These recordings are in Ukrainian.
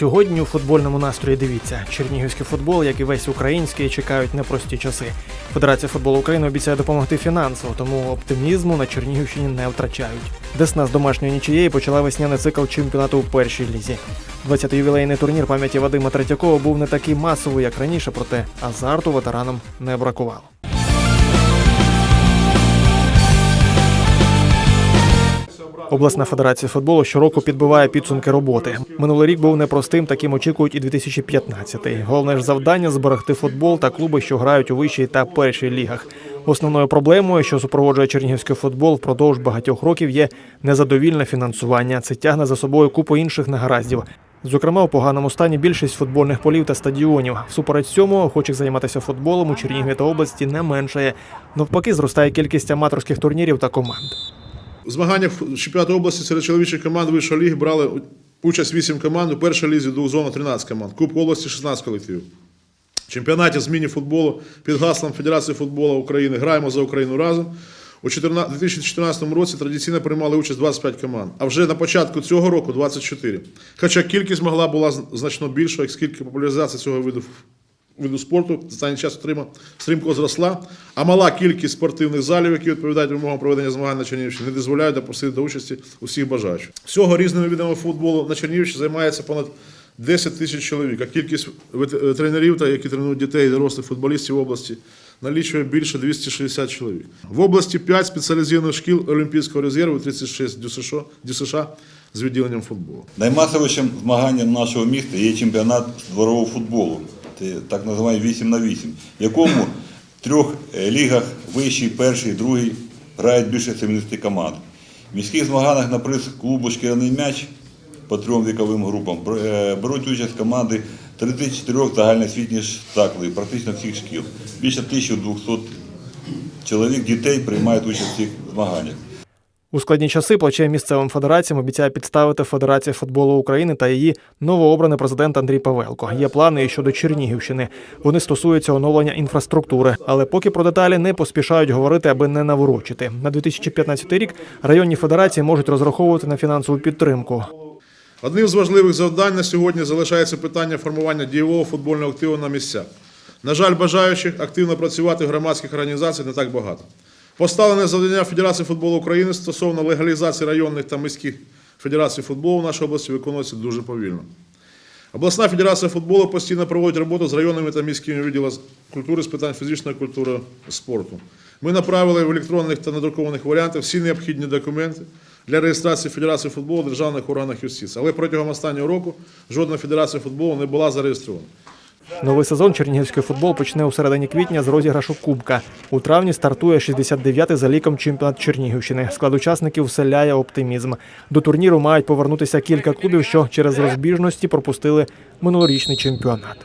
Сьогодні у футбольному настрої дивіться. Чернігівський футбол, як і весь український, чекають непрості часи. Федерація футболу України обіцяє допомогти фінансово, тому оптимізму на Чернігівщині не втрачають. Десна з домашньої нічиєї почала весняний цикл чемпіонату у першій лізі. 20-й ювілейний турнір пам'яті Вадима Третьякова був не такий масовий, як раніше, проте азарту ветеранам не бракувало. Обласна федерація футболу щороку підбиває підсумки роботи. Минулий рік був непростим, таким очікують і 2015-й. Головне ж завдання зберегти футбол та клуби, що грають у вищій та першій лігах. Основною проблемою, що супроводжує чернігівський футбол впродовж багатьох років, є незадовільне фінансування. Це тягне за собою купу інших негараздів. Зокрема, у поганому стані більшість футбольних полів та стадіонів. Всупереч цьому, охочих займатися футболом у Чернігові та області не меншає. Навпаки, зростає кількість аматорських турнірів та команд. У змаганнях чемпіонату області серед чоловічих команд вищої ліги брали участь 8 команд, у першій лізі двох зона 13 команд, Кубок області 16 колективів. Чемпіонаті з міні-футболу під гаслом Федерації футболу України Граємо за Україну разом. У 2014 році традиційно приймали участь 25 команд, а вже на початку цього року 24. Хоча кількість могла була значно більша, оскільки популяризація цього виду виду спорту за останній час стрімко зросла, а мала кількість спортивних залів, які відповідають вимогам проведення змагань на Чернігівщині, не дозволяють допустити до участі усіх бажаючих. Всього різними видами футболу на Чернігівщині займається понад 10 тисяч чоловік, а кількість тренерів, та які тренують дітей і дорослих футболістів в області, налічує більше 260 чоловік. В області 5 спеціалізованих шкіл Олімпійського резерву, 36 ДЮСШ, ДЮСШ з відділенням футболу. Наймасовішим змаганням нашого міста є чемпіонат дворового футболу, так називаємо 8 на 8, в якому в трьох е, лігах вищий, перший, другий грають більше 70 команд. В міських змаганнях на приз клубу «Шкіряний м'яч» по трьом віковим групам е, беруть участь команди 34 загальноосвітніх закладів, практично всіх шкіл. Більше 1200 чоловік дітей приймають участь в цих змаганнях. У складні часи плаче місцевим федераціям обіцяє підставити Федерація футболу України та її новообраний президент Андрій Павелко. Є плани і щодо Чернігівщини. Вони стосуються оновлення інфраструктури, але поки про деталі не поспішають говорити, аби не наворочити. На 2015 рік районні федерації можуть розраховувати на фінансову підтримку. Одним з важливих завдань на сьогодні залишається питання формування дієвого футбольного активу на місцях. На жаль, бажаючих активно працювати в громадських організаціях не так багато. Поставлене завдання Федерації футболу України стосовно легалізації районних та міських федерацій футболу в нашій області виконується дуже повільно. Обласна федерація футболу постійно проводить роботу з районними та міськими відділами культури з питань фізичної культури спорту. Ми направили в електронних та надрукованих варіантах всі необхідні документи для реєстрації Федерації футболу в державних органах юстиції. Але протягом останнього року жодна федерація футболу не була зареєстрована. Новий сезон чернігівський футбол почне у середині квітня з розіграшу Кубка. У травні стартує 69-й за ліком чемпіонат Чернігівщини. Склад учасників вселяє оптимізм. До турніру мають повернутися кілька клубів, що через розбіжності пропустили минулорічний чемпіонат.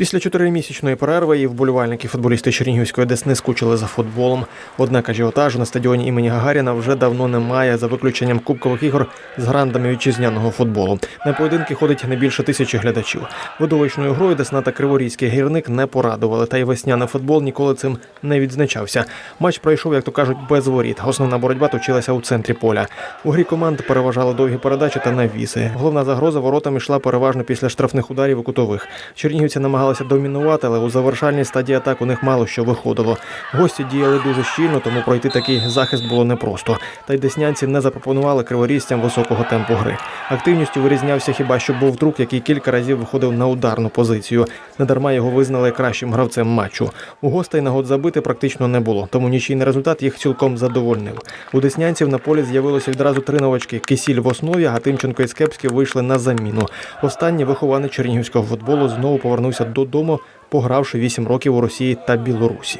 Після чотиримісячної перерви і вболівальники футболісти Чернігівської Десни скучили за футболом. Однак ажіотажу на стадіоні імені Гагаріна вже давно немає, за виключенням кубкових ігор з грандами вітчизняного футболу. На поєдинки ходить не більше тисячі глядачів. Видовищною грою Десна та Криворізький гірник не порадували, та й весняний футбол ніколи цим не відзначався. Матч пройшов, як то кажуть, без воріт. Основна боротьба точилася у центрі поля. У грі команд переважали довгі передачі та навіси. Головна загроза воротам йшла переважно після штрафних ударів у кутових. Чернігівці намагалися домінувати, але у завершальній стадії атак у них мало що виходило. Гості діяли дуже щільно, тому пройти такий захист було непросто. Та й деснянці не запропонували криворізцям високого темпу гри. Активністю вирізнявся хіба що був друг, який кілька разів виходив на ударну позицію. Недарма його визнали кращим гравцем матчу. У гостей нагод забити практично не було, тому нічийний результат їх цілком задовольнив. У деснянців на полі з'явилося відразу три новачки: Кисіль в основі, а Тимченко і Скепський вийшли на заміну. Останній вихованець чернігівського футболу знову повернувся додому, погравши 8 років у Росії та Білорусі.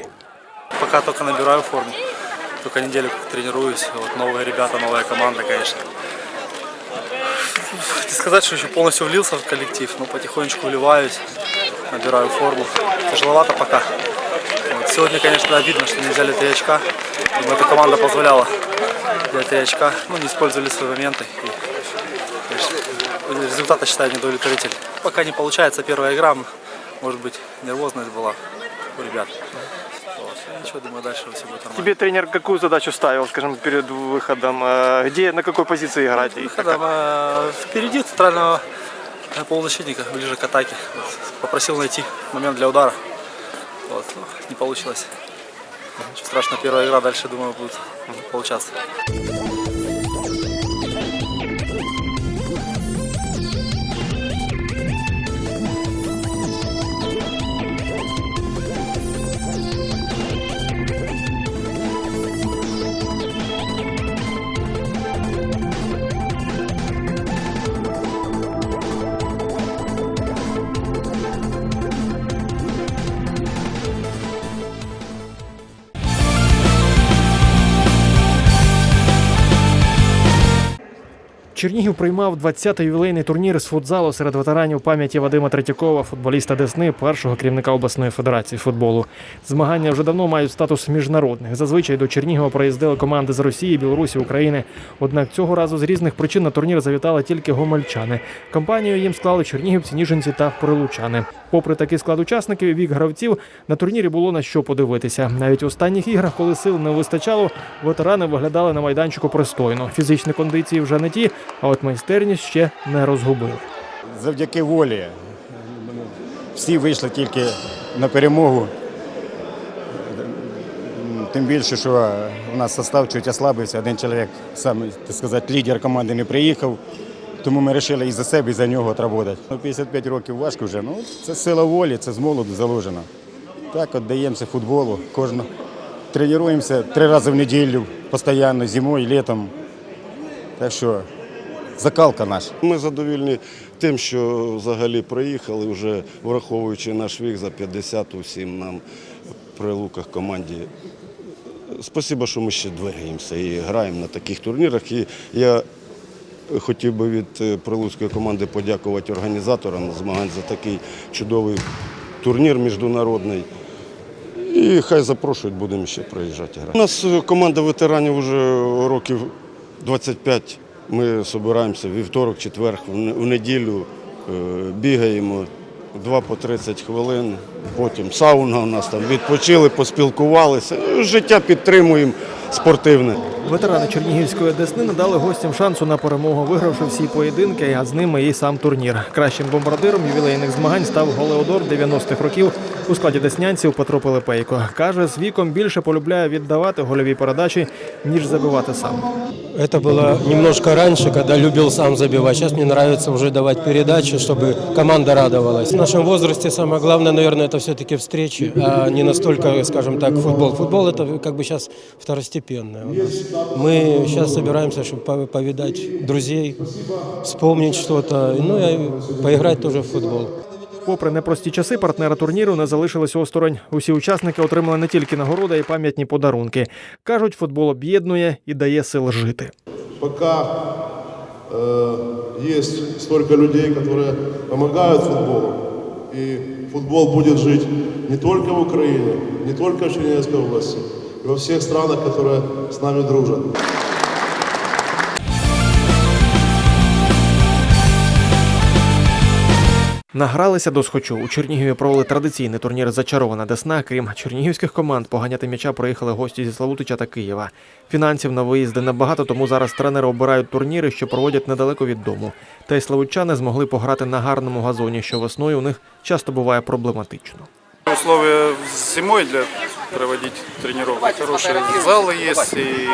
Пока только набираю форму. Только неделю как тренируюсь. Вот новые ребята, новая команда, конечно. Не сказать, что еще полностью влился в коллектив, но потихонечку вливаюсь, набираю форму. Тяжеловато пока. Вот. Сегодня, конечно, обидно, что не взяли три очка. Думаю, эта команда позволяла взять три очка. Ну, не использовали свои моменты. И, конечно, результат, я считаю, недовлетворительный. Пока не получается первая игра. Может быть, нервозность была у ребят. Вот. Ничего, думаю, дальше все будет нормально. Тебе тренер какую задачу ставил, скажем, перед выходом? Э, Где, на какой позиции играть? Выходом, э, впереди центрального полузащитника, ближе к атаке. Вот, Попросил найти момент для удара. Вот, ну, не получилось. Ничего страшного, первая игра, дальше, думаю, будет получаться. Чернігів приймав 20-й ювілейний турнір з футзалу серед ветеранів пам'яті Вадима Третьякова, футболіста Десни, першого керівника обласної федерації футболу. Змагання вже давно мають статус міжнародних. Зазвичай до Чернігова приїздили команди з Росії, Білорусі, України. Однак цього разу з різних причин на турнір завітали тільки гомельчани. Компанію їм склали чернігівці, ніженці та прилучани. Попри такий склад учасників вік гравців, на турнірі було на що подивитися. Навіть в останніх іграх, коли сил не вистачало, ветерани виглядали на майданчику пристойно. Фізичні кондиції вже не ті, а от майстерність ще не розгубили. завдяки волі. Всі вийшли тільки на перемогу. Тим більше, що у нас состав чуть ослабився, один чоловік, сам, так сказати, лідер команди не приїхав. Тому ми вирішили і за себе, і за нього. Ну, 55 років важко вже. Ну, це сила волі, це з молоду заложено. Так, от даємося футболу. Кожного тренуємося три рази в неділю, постійно, зимою, літом. Так що закалка наша. Ми задовільні тим, що взагалі проїхали, вже враховуючи наш вік за 50 усім нам при луках команді. Спасибо, що ми ще двигаємося і граємо на таких турнірах. І я хотів би від е, прилуцької команди подякувати організаторам змагань за такий чудовий турнір міжнародний. І хай запрошують, будемо ще приїжджати грати. У нас е, команда ветеранів вже років 25. Ми збираємося вівторок, четвер, в не- в неділю е, бігаємо два по 30 хвилин. Потім сауна у нас там відпочили, поспілкувалися. Життя підтримуємо спортивне. Ветерани Чернігівської Десни надали гостям шансу на перемогу, вигравши всі поєдинки, а з ними і сам турнір. Кращим бомбардиром ювілейних змагань став голеодор 90-х років у складі деснянців Петро Пилипейко. Каже, з віком більше полюбляє віддавати гольові передачі, ніж забивати сам. Это было немножко раньше, когда любил сам забивать. Сейчас мне нравится уже давать передачи, чтобы команда радовалась. В нашем возрасте самое главное, наверное, это все-таки встречи, а не настолько, скажем так, футбол. Футбол это как бы сейчас второстепенное у нас. Мы сейчас собираемся, чтобы по- повидать друзей, вспомнить что-то, ну и поиграть тоже в футбол. Попри непрості часи, партнери турніру не залишилися осторонь. Усі учасники отримали не тільки нагороди, а й пам'ятні подарунки. кажуть, футбол об'єднує і дає сил жити. Пока э, есть столько людей, которые помогают футболу, и футбол будет жить не только в Украине, не только в Чернігівській области, и во всех странах, которые с нами дружат. Награлися до схочу. У Чернігові провели традиційний турнір Зачарована Десна. Крім чернігівських команд, поганяти м'яча приїхали гості зі Славутича та Києва. Фінансів на виїзди небагато, тому зараз тренери обирають турніри, що проводять недалеко від дому. Та й славутчани змогли пограти на гарному газоні, що весною у них часто буває проблематично. Условия зимой для проводить тренировки. Хорошие залы есть, и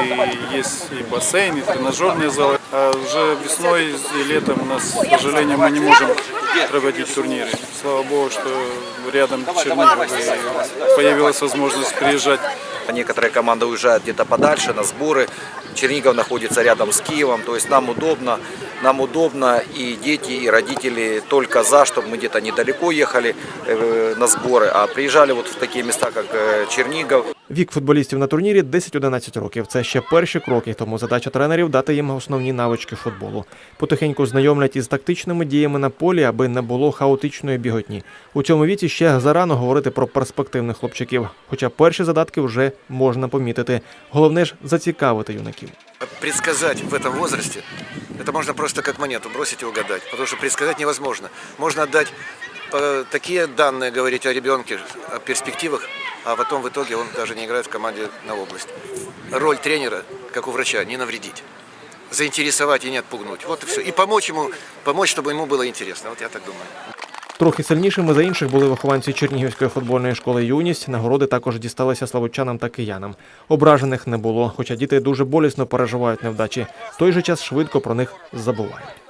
есть и бассейн, и тренажерные залы. А уже весной и летом у нас, к сожалению, мы не можем проводить турниры. Слава богу, что рядом Чернигов появилась возможность приезжать А Некоторые команды уезжают где-то подальше на сборы. Чернигов находится рядом с Киевом, то есть нам удобно, нам удобно и дети, и родители только за, чтобы мы где-то недалеко ехали э, на сборы, а приезжали вот в такие места, как э, Чернигов. Вік футболістів на турнірі 10-11 років. Це ще перші кроки, тому задача тренерів дати їм основні навички футболу. Потихеньку знайомлять із тактичними діями на полі, аби не було хаотичної біготні. У цьому віці ще зарано говорити про перспективних хлопчиків, хоча перші задатки вже можна помітити. Головне ж зацікавити юнаків. Предсказать в этом возрасте, это можно просто как монету бросить и угадать, потому что предсказать невозможно. Можно отдать э, такие данные, говорить о ребенке, о перспективах, а потом в итоге он даже не играет в команде на область. Роль тренера, как у врача, не навредить. Заинтересовать и не отпугнуть. Вот и все. И помочь ему, помочь, чтобы ему было интересно. Вот я так думаю. Трохи сильнішими за інших були вихованці Чернігівської футбольної школи юність. Нагороди також дісталися славутчанам та киянам. Ображених не було, хоча діти дуже болісно переживають невдачі. В той же час швидко про них забувають.